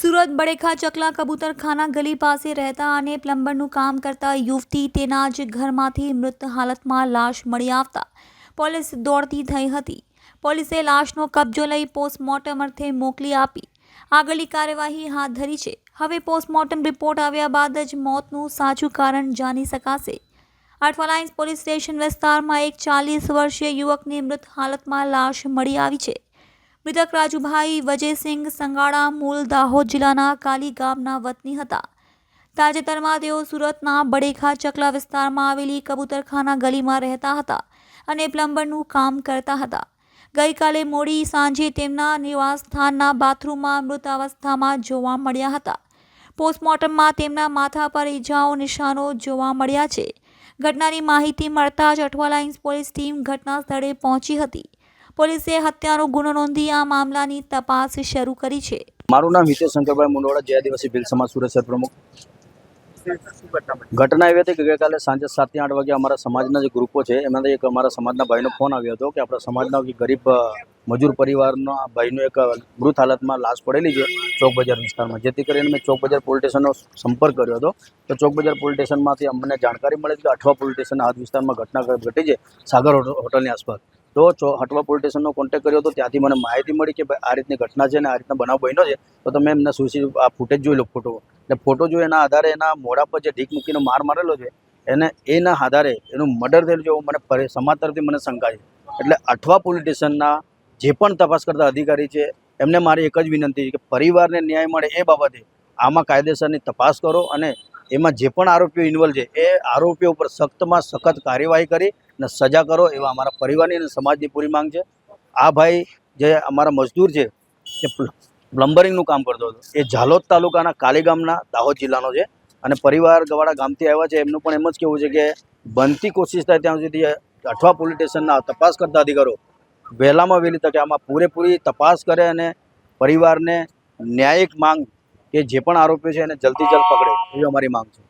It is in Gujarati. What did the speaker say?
સુરત બડેખા ચકલા કબૂતરખાના ગલી પાસે રહેતા અને પ્લમ્બરનું કામ કરતા યુવતી તેના જ ઘરમાંથી મૃત હાલતમાં લાશ મળી આવતા પોલીસ દોડતી થઈ હતી. પોલીસે લાશનો કબજો લઈ પોસ્ટમોર્ટમ અર્થે મોકલી આપી. આગળની કાર્યવાહી હાથ ધરી છે. હવે પોસ્ટમોર્ટમ રિપોર્ટ આવ્યા બાદ જ મોતનું સાચું કારણ જાણી શકાશે. અઠવાલાઇન્સ પોલીસ સ્ટેશન વિસ્તારમાં એક ચાલીસ વર્ષીય યુવકની મૃત હાલતમાં લાશ મળી આવી છે. મૃતક રાજુભાઈ વજયસિંહ સંગાડા મૂળ દાહોદ જિલ્લાના કાલી ગામના વતની હતા. તાજેતરમાં તેઓ સુરતના બડેખા ચકલા વિસ્તારમાં આવેલી કબૂતરખાના ગલીમાં રહેતા હતા અને પ્લમ્બરનું કામ કરતા હતા. ગઈકાલે મોડી સાંજે તેમના નિવાસસ્થાનના બાથરૂમમાં મૃત અવસ્થામાં જોવા મળ્યા હતા. પોસ્ટમોર્ટમમાં તેમના માથા પર ઈજાઓ, નિશાનો જોવા મળ્યા છે. ઘટનાની માહિતી મળતા જ અઠવાલાઇન્સ પોલીસ ટીમ ઘટના સ્થળે પહોંચી હતી. પોલીસે હત્યાનો ગુનો નોંધી આ મામલાની તપાસ શરૂ કરી છે. મારું નામ હિતેશ શંકરભાઈ મુંડવાડા જય આદિવાસી ભીલ સમાજ સુરત પ્રમુખ. ઘટના એવી હતી કે ગઈકાલે સાંજે સાતથી આઠ વાગે અમારા સમાજના જે ગ્રુપો છે એમાંથી એક અમારા સમાજના ભાઈનો ફોન આવ્યો હતો કે આપણા સમાજના ગરીબ મજૂર પરિવારનો ભાઈનો એક મૃત હાલતમાં લાશ પડેલી છે ચોક બજાર વિસ્તારમાં. જેથી કરીને મેં ચોક બજાર પોલીસ સ્ટેશનનો સંપર્ક કર્યો હતો. તો ચોક બજાર પોલીસ સ્ટેશનમાંથી અમને જાણકારી મળે કે અઠવા પોલીસ સ્ટેશન હાથ વિસ્તારમાં ઘટના ઘટી છે, સાગર હોટલ- હોટલની આસપાસ. તો હટવા પોલીસ સ્ટેશનનો કોન્ટેક્ટ કર્યો હતો ત્યાંથી મને માહિતી મળી કે ભાઈ આ રીતની ઘટના છે અને આ રીતના બનાવ બન્યો છે. તો તમે એમને સુસી આ ફૂટેજ જોઈ લો ફોટો એટલે ફોટો જોઈ એના આધારે એના મોઢા પર જે ઢીક મૂકીને માર મારેલો છે, એને એના આધારે એનું મર્ડર થયેલું છે મને સમાજ તરફથી મને શંકા છે. એટલે અઠવા પોલીસ સ્ટેશનના જે પણ તપાસ કરતા અધિકારી છે, એમને મારી એક જ વિનંતી છે કે પરિવારને ન્યાય મળે એ બાબતે આમાં કાયદેસરની તપાસ કરો અને એમાં જે પણ આરોપીઓ ઇન્વોલ્વ છે, એ આરોપીઓ ઉપર સખ્તમાં સખત કાર્યવાહી કરી અને સજા કરો એવા અમારા પરિવારની અને સમાજની પૂરી માંગ છે. આ ભાઈ જે અમારા મજદૂર છે, એ પ્લ- પ્લમ્બરિંગનું કામ કરતો હતો. એ ઝાલોદ તાલુકાના કાલી ગામના દાહોદ જિલ્લાનો છે અને પરિવાર ગવાડા ગામથી આવ્યા છે. એમનું પણ એમ જ કહેવું છે કે બનતી કોશિશ થાય ત્યાં સુધી અઠવા પોલીસ સ્ટેશનના તપાસ કરતા અધિકારો વહેલામાં વહેલી તકે આમાં પૂરેપૂરી તપાસ કરે અને પરિવારને ન્યાયિક માંગ કે જે પણ આરોપીઓ છે એને જલ્દી જલ્દ પકડે એવી અમારી માંગ છે.